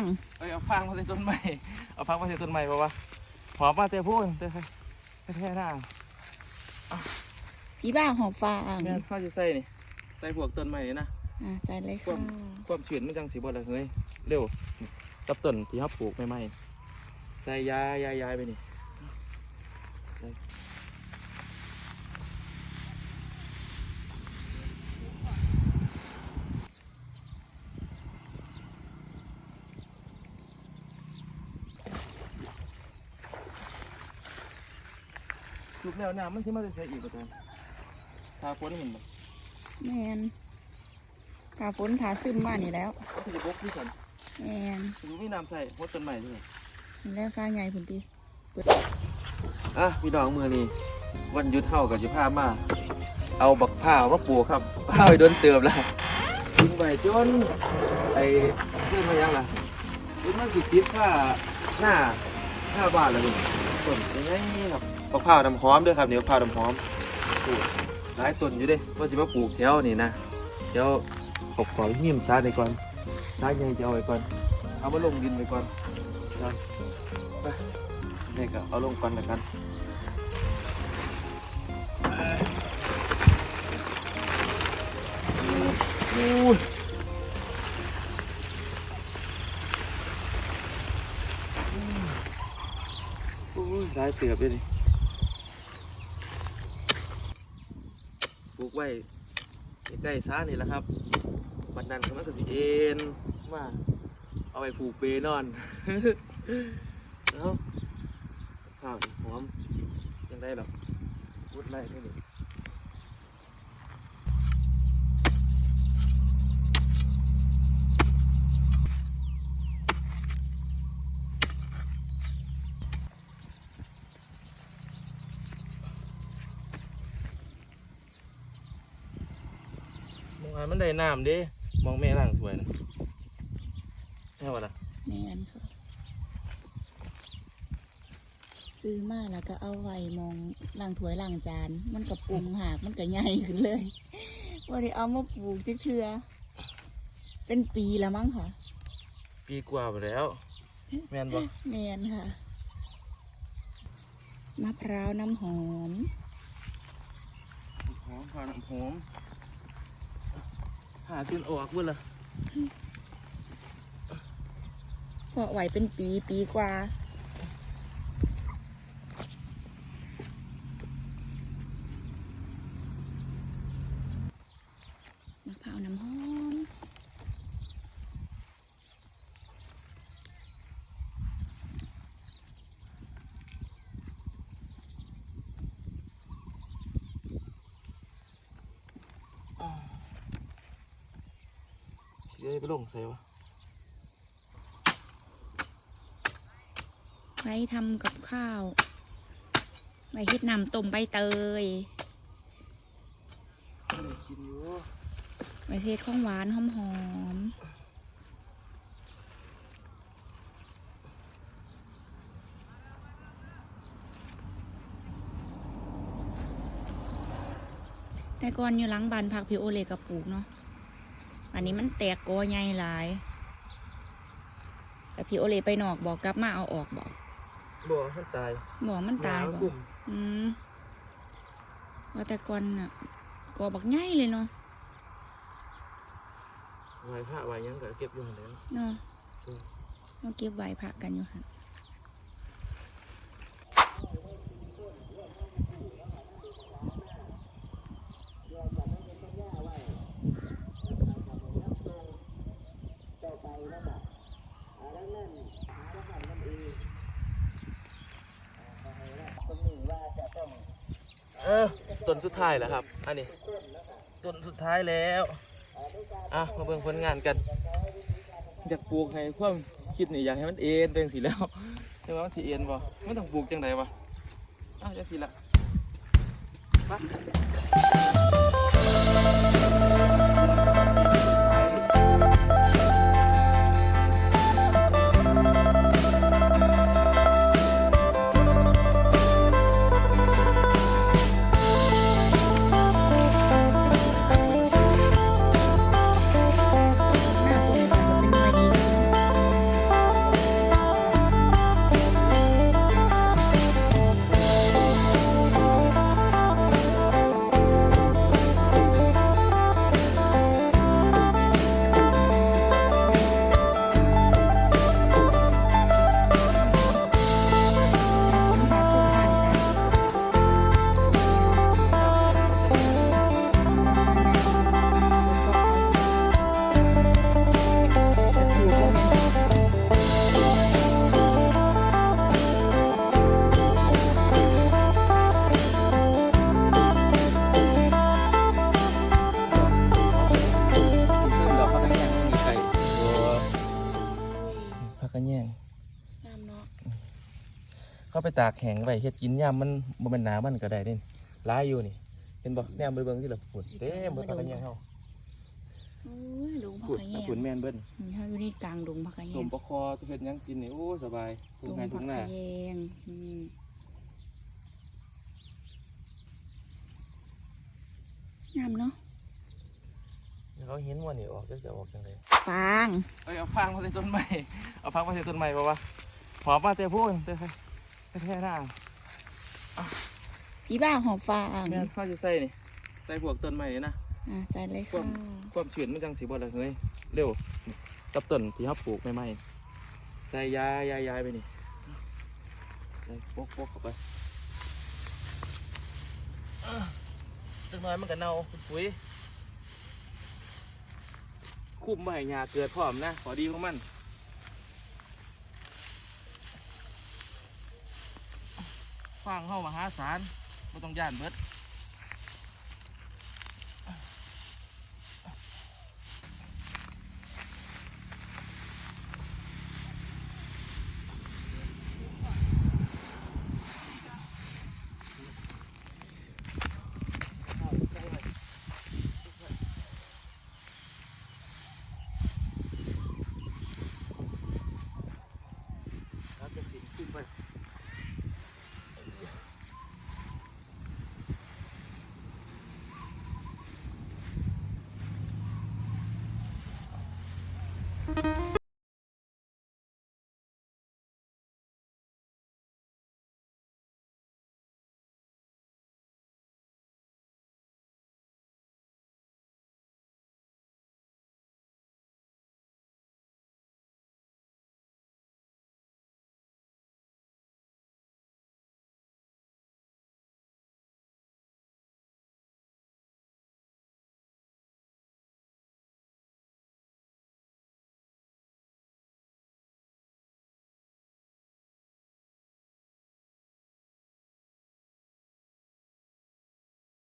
งเอ้ยเอาฟางมาใส่ต้นไม้เอาฟางมาใส่ต้นไม้เพราะว่าหอมมาแต่พูดแต่แต่แท้หน้าพี่บ้างหอบฟางแม่นข้าวจะใส่นี่ใส่พวกต้นไม้นี่นะอ่าใส่เลยครัค่ะบความชื้นมันจังสิบ่ละเฮ้ยเร็วกับต้นที่เขาปลูกใหม่ๆใส่ยายายายไปนี่ ถูกแล้วน้ำมันสิมาใส่อีกบ่ทันทาฝนเห็นบ่แมนถาฝนถาซึมมานี่แล้วก็คือจะบกที่สันแมนดูมีน้ำใส่พดต้นใหม่ด้วยนี่แล้วฟ้าใหญ่พุ่นตีอะพี่น้องมือนี้วันหยุดเท่ากับจะพามา เอาบักผ้าวมาปลูกครับผ้าไปโดนเติมแล้วทิ้งไว้จนไอ้เรื่องมายังล่ะจนมันสิติดผ้าหน้าหน้าบ้านแล้วนี่ต้นยังไงครับ บักผ้าวน้ำหอมด้วยครับนี่บักผ้าวน้ำหอมปลูกหลายต้นอยู่เด้ว่าจะมาปลูกแถวนี่นะเดี๋ยวขอบขอหิ้มซาไปก่อนซาใหญ่จะเอาไว้ก่อน เอามาลงดินไปก่อนนะไปนี่ก็เอาลงก่อนแล้วกันอู้ยอู้ยได้เตือบเลยนี่ ปลูกไว้ใกล้ๆซ้านี่แหละครับบัดนั้นมันก็สิเอ็นมาเอาไปผูกเปนอนเอาข้าวหอมยังได้หรอกพุดไล่ได้นี่ มองหามันได้น้ำเด้มองแม่ล่างถ้วยนะแม่ว่าล่ะแมนค่ะซื้อมาแล้วก็เอาไว้มองล้างถ้วยล้างจาน มันกับปรุงหากมันก็ใหญ่ขึ้นเลยวันนี้เอามาปลูกที่เชือเป็นปีแล้วมั้งค่ะ ปีกว่าไปแล้ว แม่นบ่แมนค่ะ มะพร้าวน้ำหอมหอมผ่าน้ำหอม หาซื้อออกเพื่อละเพาะไหวเป็นปีปีกว่า มะพร้าวน้ำหอม เดี๋ยวไปลงใส่วะไว้ทำกับข้าวไว้เฮ็ดน้ำต้มใบเตยไม่ได้กินอยู่ไว้เฮ็ดของหวานหอมๆแต่ก่อนอยู่หลังบ้านพักพี่โอเลกับปลูกเนาะ อันนี้มันแตกกอใหญ่หลายแต่พี่โอเลไปนอกบอกกลับมาเอาออกบอกบ่มันตายบอกมันตายหบวอกกลุ่มอืมว่าแต่ก่อนน่ะกอบักใหญ่เลยเนาะไว้ผ้าไว้หยังก็เก็บอยู่หั่นแหล้วเนาะอืมเราเก็บไว้ผักกันอยู่ค่ะ ออต้นสุดท้ายแล้วครับ อันนี้ต้นสุดท้ายแล้ว อะ มาเบิ่งผลงานกัน อยากปลูกให้ความคิดนี่อยากให้มันเอ็นเป็นสิแล้วแต่ว่ามันสิเอ็นบ่มันต้องปลูกจังไดวะอ้าวจังสิละมา ตากแห้งไว้เฮ็ดกินยามมันบ่แม่นหนามันก็ได้เด่นหลายอยู่นี่ เห็นบ่แนมไปเบิ่งที่ละฝุ่นเต็มเบิดผักกระแยงเฮาโอ้ยดงผักฝุ่นกระแยงฝุ่นแม่นเบิ่นอืมเฮาอยู่นี่กลางดงผักกระแยสงมปลาคอตัวเฮ็ดหยังกินนี่โอ้สบายทุ่ดงงนาทุ่ผังกนากระแยงอืมงามเนาะเขาเห็นว่านี่ออกจะจะออกจังไดฟาง เอ้ยเอาฟางมาใส่ต้นไม้ เอาฟางมาใส่ต้นไม้บ่วะหอมมาแต่พูนแต่ แท้ๆหน้าอีบ้าหอมฟางแม่นเขาสิใส่นี่ใส่พวกต้นไม้นี่นะอะใส่เลยครัค่ะบความชื้นมันจังสิบ่ละเฮ้ยเร็วกับต้นที่เฮาปลูกใหม่ๆใส่ยายายายไปนี่ใส่ปกปกเข้าไปอะจังน้อยมันก็เน่าเป็นปุ๋ยคุ้มบ่ให้หญ้าเกิดพร้อมนะขอดีของมัน ฟางเข้ามหาศาลบ่ต้องย่านเบิด